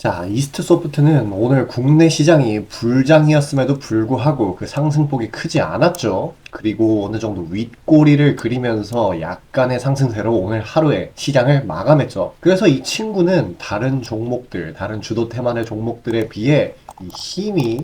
자, 이스트 소프트는 오늘 국내 시장이 불장이었음에도 불구하고 그 상승폭이 크지 않았죠. 그리고 어느 정도 윗꼬리를 그리면서 약간의 상승세로 오늘 하루에 시장을 마감했죠. 그래서 이 친구는 다른 종목들, 다른 주도 테마의 종목들에 비해 이 힘이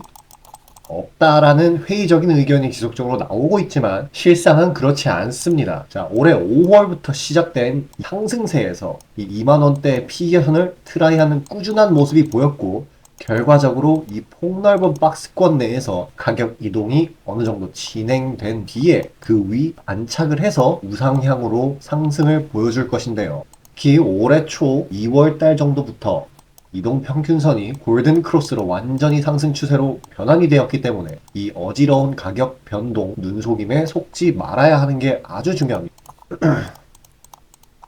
없다라는 회의적인 의견이 지속적으로 나오고 있지만 실상은 그렇지 않습니다. 자, 올해 5월부터 시작된 상승세에서 이 2만 원대 피겨선을 트라이하는 꾸준한 모습이 보였고 결과적으로 이 폭넓은 박스권 내에서 가격 이동이 어느 정도 진행된 뒤에 그 위 안착을 해서 우상향으로 상승을 보여줄 것인데요. 특히 올해 초 2월 달 정도부터 이동 평균선이 골든 크로스로 완전히 상승 추세로 변환이 되었기 때문에 이 어지러운 가격 변동 눈속임에 속지 말아야 하는 게 아주 중요합니다.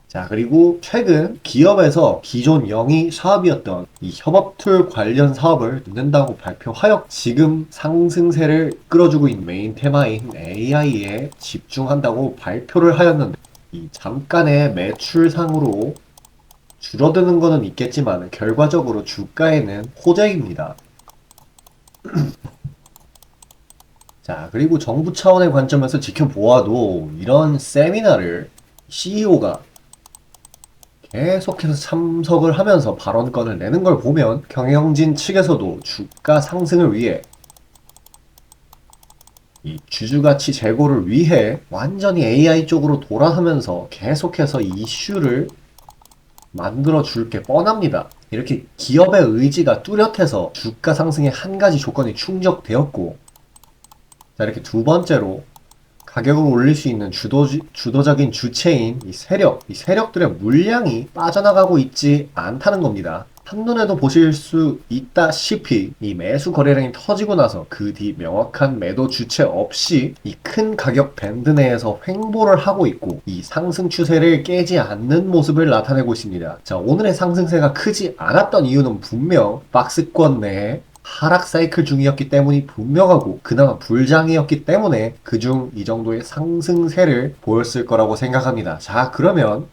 자, 그리고 최근 기업에서 기존 영위 사업이었던 이 협업 툴 관련 사업을 넣는다고 발표하여 지금 상승세를 끌어주고 있는 메인 테마인 AI에 집중한다고 발표를 하였는데 이 잠깐의 매출상으로 줄어드는 거는 있겠지만 결과적으로 주가에는 호재입니다. 자, 그리고 정부 차원의 관점에서 지켜보아도 이런 세미나를 CEO가 계속해서 참석을 하면서 발언권을 내는 걸 보면 경영진 측에서도 주가 상승을 위해 이 주주가치 제고를 위해 완전히 AI 쪽으로 돌아서면서 계속해서 이슈를 만들어 줄 게 뻔합니다. 이렇게 기업의 의지가 뚜렷해서 주가 상승의 한 가지 조건이 충족되었고, 자, 이렇게 두 번째로 가격을 올릴 수 있는 주도, 주도적인 주체인 이 세력, 이 세력들의 물량이 빠져나가고 있지 않다는 겁니다. 한눈에도 보실 수 있다시피 이 매수 거래량이 터지고 나서 그 뒤 명확한 매도 주체 없이 이 큰 가격 밴드 내에서 횡보를 하고 있고 이 상승 추세를 깨지 않는 모습을 나타내고 있습니다. 자, 오늘의 상승세가 크지 않았던 이유는 분명 박스권 내에 하락 사이클 중이었기 때문이 분명하고 그나마 불장이었기 때문에 그중 이 정도의 상승세를 보였을 거라고 생각합니다. 자, 그러면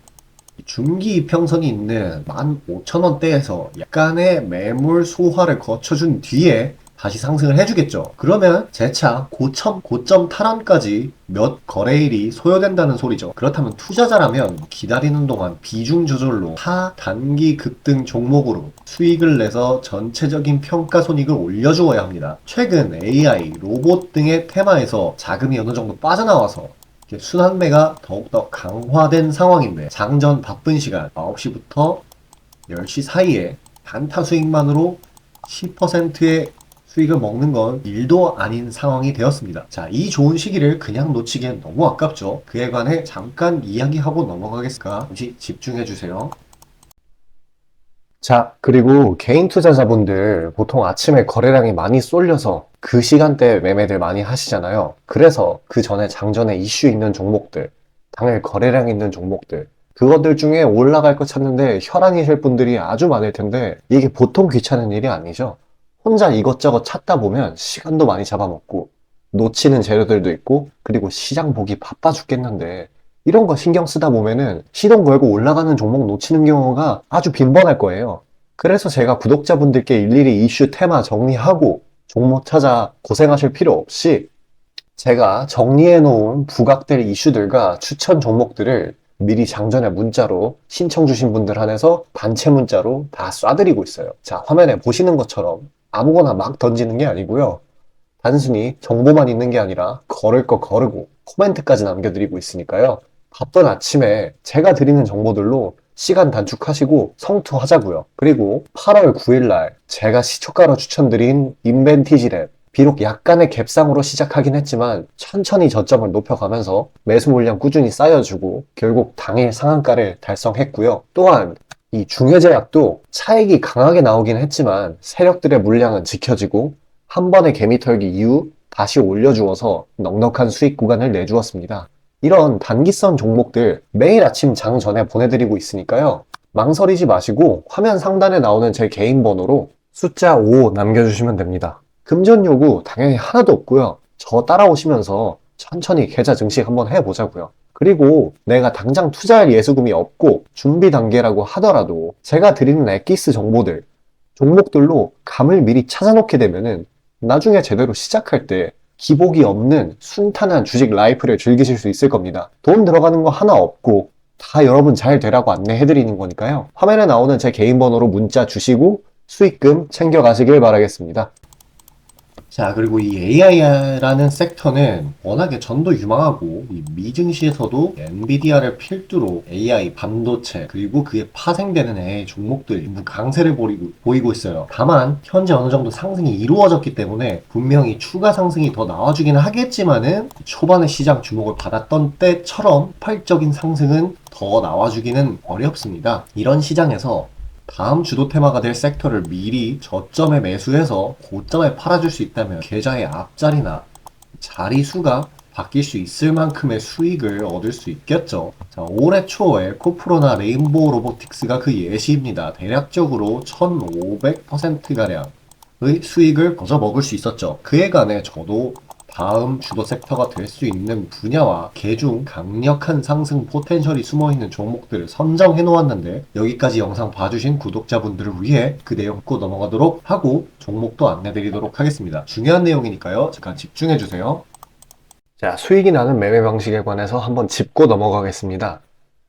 중기 이평선이 있는 15,000원대에서 약간의 매물 소화를 거쳐준 뒤에 다시 상승을 해주겠죠. 그러면 재차 고점, 고점 탈환까지 몇 거래일이 소요된다는 소리죠. 그렇다면 투자자라면 기다리는 동안 비중 조절로 타 단기 급등 종목으로 수익을 내서 전체적인 평가 손익을 올려주어야 합니다. 최근 AI, 로봇 등의 테마에서 자금이 어느 정도 빠져나와서 순환매가 더욱더 강화된 상황인데 장전 바쁜 시간 9시부터 10시 사이에 단타 수익만으로 10%의 수익을 먹는 건 일도 아닌 상황이 되었습니다. 자, 이 좋은 시기를 그냥 놓치기엔 너무 아깝죠. 그에 관해 잠깐 이야기하고 넘어가겠습니다. 잠시 집중해 주세요. 자, 그리고 개인 투자자분들 보통 아침에 거래량이 많이 쏠려서 그 시간대에 매매들 많이 하시잖아요. 그래서 그 전에 장전에 이슈 있는 종목들, 당일 거래량 있는 종목들, 그것들 중에 올라갈 거 찾는데 혈안이실 분들이 아주 많을 텐데 이게 보통 귀찮은 일이 아니죠. 혼자 이것저것 찾다 보면 시간도 많이 잡아먹고 놓치는 재료들도 있고 그리고 시장 보기 바빠 죽겠는데 이런 거 신경 쓰다 보면은 시동 걸고 올라가는 종목 놓치는 경우가 아주 빈번할 거예요. 그래서 제가 구독자분들께 일일이 이슈 테마 정리하고 종목 찾아 고생하실 필요 없이 제가 정리해 놓은 부각될 이슈들과 추천 종목들을 미리 장전에 문자로 신청 주신 분들 한해서 단체 문자로 다 쏴드리고 있어요. 자, 화면에 보시는 것처럼 아무거나 막 던지는 게 아니고요. 단순히 정보만 있는 게 아니라 걸을 거 거르고 코멘트까지 남겨드리고 있으니까요. 바쁜 아침에 제가 드리는 정보들로 시간 단축하시고 성투하자고요. 그리고 8월 9일날 제가 시초가로 추천드린 인벤티지랩 비록 약간의 갭상으로 시작하긴 했지만 천천히 저점을 높여가면서 매수 물량 꾸준히 쌓여주고 결국 당일 상한가를 달성했고요. 또한 이 중해제약도 차익이 강하게 나오긴 했지만 세력들의 물량은 지켜지고 한 번의 개미 털기 이후 다시 올려주어서 넉넉한 수익 구간을 내주었습니다. 이런 단기성 종목들 매일 아침 장 전에 보내드리고 있으니까요. 망설이지 마시고 화면 상단에 나오는 제 개인 번호로 숫자 5 남겨주시면 됩니다. 금전 요구 당연히 하나도 없고요. 저 따라오시면서 천천히 계좌 증식 한번 해보자고요. 그리고 내가 당장 투자할 예수금이 없고 준비 단계라고 하더라도 제가 드리는 엑기스 정보들 종목들로 감을 미리 찾아놓게 되면은 나중에 제대로 시작할 때 기복이 없는 순탄한 주식 라이프를 즐기실 수 있을 겁니다. 돈 들어가는 거 하나 없고 다 여러분 잘 되라고 안내해드리는 거니까요. 화면에 나오는 제 개인 번호로 문자 주시고 수익금 챙겨가시길 바라겠습니다. 자, 그리고 이 AI라는 섹터는 워낙에 전도 유망하고 이 미증시에서도 엔비디아를 필두로 AI 반도체 그리고 그에 파생되는 AI 종목들 강세를 보이고, 보이고 있어요. 다만 현재 어느 정도 상승이 이루어졌기 때문에 분명히 추가 상승이 더 나와주기는 하겠지만은 초반에 시장 주목을 받았던 때처럼 폭발적인 상승은 더 나와주기는 어렵습니다. 이런 시장에서 다음 주도 테마가 될 섹터를 미리 저점에 매수해서 고점에 팔아줄 수 있다면 계좌의 앞자리나 자리 수가 바뀔 수 있을 만큼의 수익을 얻을 수 있겠죠. 자, 올해 초에 코프로나 레인보우 로보틱스가 그 예시입니다. 대략적으로 1500%가량의 수익을 거저 먹을 수 있었죠. 그에 관해 저도 다음 주도 섹터가 될 수 있는 분야와 개중 강력한 상승 포텐셜이 숨어있는 종목들을 선정해 놓았는데 여기까지 영상 봐주신 구독자분들을 위해 그 내용 꼭 넘어가도록 하고 종목도 안내드리도록 하겠습니다. 중요한 내용이니까요. 잠깐 집중해 주세요. 자, 수익이 나는 매매 방식에 관해서 한번 짚고 넘어가겠습니다.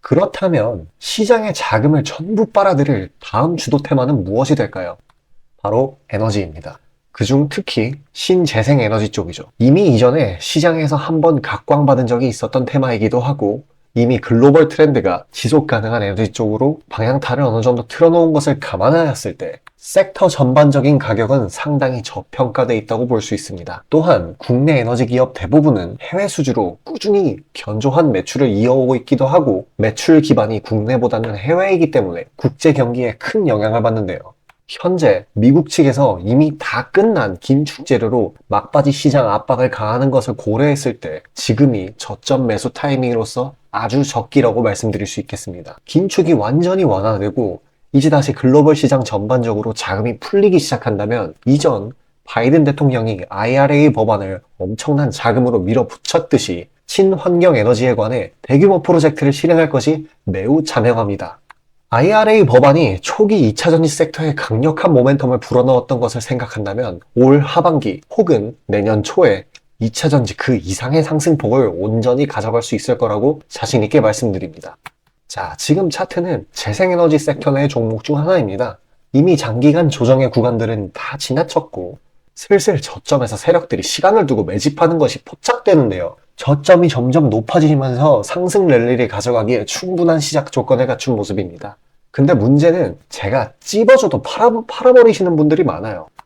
그렇다면 시장의 자금을 전부 빨아들일 다음 주도 테마는 무엇이 될까요? 바로 에너지입니다. 그중 특히 신재생 에너지 쪽이죠. 이미 이전에 시장에서 한번 각광받은 적이 있었던 테마이기도 하고 이미 글로벌 트렌드가 지속 가능한 에너지 쪽으로 방향타를 어느 정도 틀어놓은 것을 감안하였을 때 섹터 전반적인 가격은 상당히 저평가되어 있다고 볼 수 있습니다. 또한 국내 에너지 기업 대부분은 해외 수주로 꾸준히 견조한 매출을 이어오고 있기도 하고 매출 기반이 국내보다는 해외이기 때문에 국제 경기에 큰 영향을 받는데요. 현재 미국 측에서 이미 다 끝난 긴축 재료로 막바지 시장 압박을 가하는 것을 고려했을 때 지금이 저점 매수 타이밍으로서 아주 적기라고 말씀드릴 수 있겠습니다. 긴축이 완전히 완화되고 이제 다시 글로벌 시장 전반적으로 자금이 풀리기 시작한다면 이전 바이든 대통령이 IRA 법안을 엄청난 자금으로 밀어붙였듯이 친환경 에너지에 관해 대규모 프로젝트를 실행할 것이 매우 자명합니다. IRA 법안이 초기 2차 전지 섹터에 강력한 모멘텀을 불어넣었던 것을 생각한다면 올 하반기 혹은 내년 초에 2차 전지 그 이상의 상승폭을 온전히 가져갈 수 있을 거라고 자신있게 말씀드립니다. 자, 지금 차트는 재생에너지 섹터 내 종목 중 하나입니다. 이미 장기간 조정의 구간들은 다 지나쳤고 슬슬 저점에서 세력들이 시간을 두고 매집하는 것이 포착되는데요. 저점이 점점 높아지면서 상승 랠리를 가져가기에 충분한 시작 조건을 갖춘 모습입니다. 근데 문제는 제가 찝어줘도 팔아, 팔아버리시는 분들이 많아요.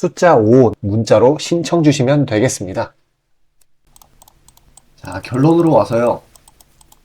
숫자 5 문자로 신청 주시면 되겠습니다. 자, 결론으로 와서요.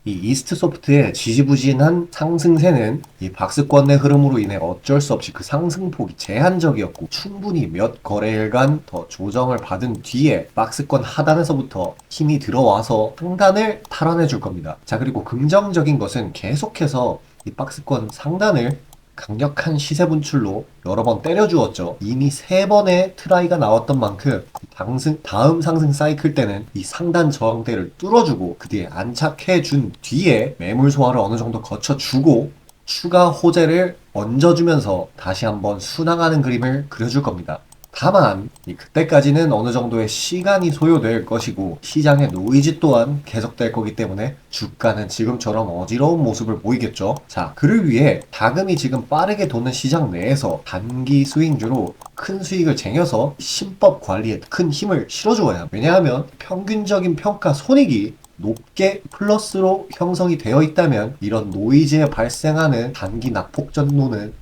이 이스트 소프트의 지지부진한 상승세는 이 박스권의 흐름으로 인해 어쩔 수 없이 그 상승폭이 제한적이었고 충분히 몇 거래일간 더 조정을 받은 뒤에 박스권 하단에서부터 힘이 들어와서 상단을 탈환해 줄 겁니다. 자, 그리고 긍정적인 것은 계속해서 이 박스권 상단을 강력한 시세 분출로 여러 번 때려주었죠. 이미 세 번의 트라이가 나왔던 만큼 당승, 다음 상승 사이클 때는 이 상단 저항대를 뚫어주고 그 뒤에 안착해 준 뒤에 매물 소화를 어느 정도 거쳐주고 추가 호재를 얹어주면서 다시 한번 순항하는 그림을 그려줄 겁니다. 다만 이 그때까지는 어느 정도의 시간이 소요될 것이고 시장의 노이즈 또한 계속될 거기 때문에 주가는 지금처럼 어지러운 모습을 보이겠죠. 자, 그를 위해 다금이 지금 빠르게 도는 시장 내에서 단기 스윙주로 큰 수익을 쟁여서 신법 관리에 큰 힘을 실어줘야 합니다. 왜냐하면 평균적인 평가 손익이 높게 플러스로 형성이 되어 있다면 이런 노이즈에 발생하는 단기 낙폭 전로는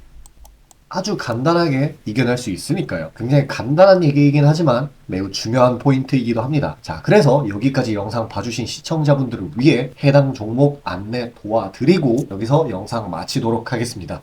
아주 간단하게 이겨낼 수 있으니까요. 굉장히 간단한 얘기이긴 하지만 매우 중요한 포인트이기도 합니다. 자, 그래서 여기까지 영상 봐주신 시청자분들을 위해 해당 종목 안내 도와드리고 여기서 영상 마치도록 하겠습니다.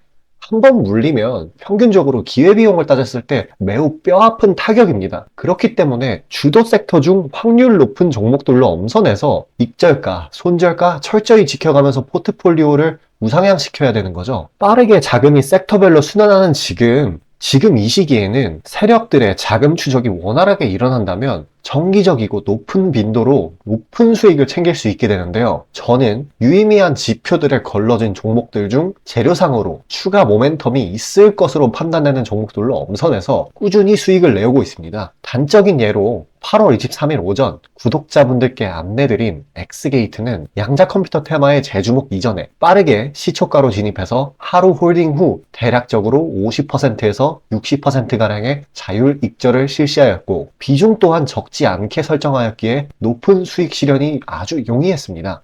한 번 물리면 평균적으로 기회비용을 따졌을 때 매우 뼈아픈 타격입니다. 그렇기 때문에 주도 섹터 중 확률 높은 종목들로 엄선해서 익절가, 손절가 철저히 지켜가면서 포트폴리오를 우상향시켜야 되는 거죠. 빠르게 자금이 섹터별로 순환하는 지금 지금 이 시기에는 세력들의 자금 추적이 원활하게 일어난다면 정기적이고 높은 빈도로 높은 수익을 챙길 수 있게 되는데요. 저는 유의미한 지표들에 걸러진 종목들 중 재료상으로 추가 모멘텀이 있을 것으로 판단되는 종목들로 엄선해서 꾸준히 수익을 내오고 있습니다. 단적인 예로 8월 23일 오전 구독자분들께 안내드린 엑스게이트는 양자 컴퓨터 테마의 재주목 이전에 빠르게 시초가로 진입해서 하루 홀딩 후 대략적으로 50%에서 60%가량의 자율 익절을 실시하였고 비중 또한 적지 않게 설정하였기에 높은 수익 실현이 아주 용이했습니다.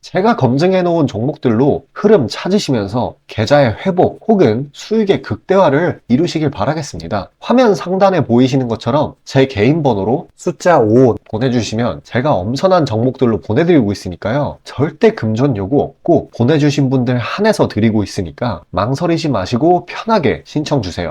제가 검증해 놓은 종목들로 흐름 찾으시면서 계좌의 회복 혹은 수익의 극대화를 이루시길 바라겠습니다. 화면 상단에 보이시는 것처럼 제 개인 번호로 숫자 5 보내주시면 제가 엄선한 종목들로 보내드리고 있으니까요. 절대 금전 요구 없고 보내주신 분들 한해서 드리고 있으니까 망설이지 마시고 편하게 신청 주세요.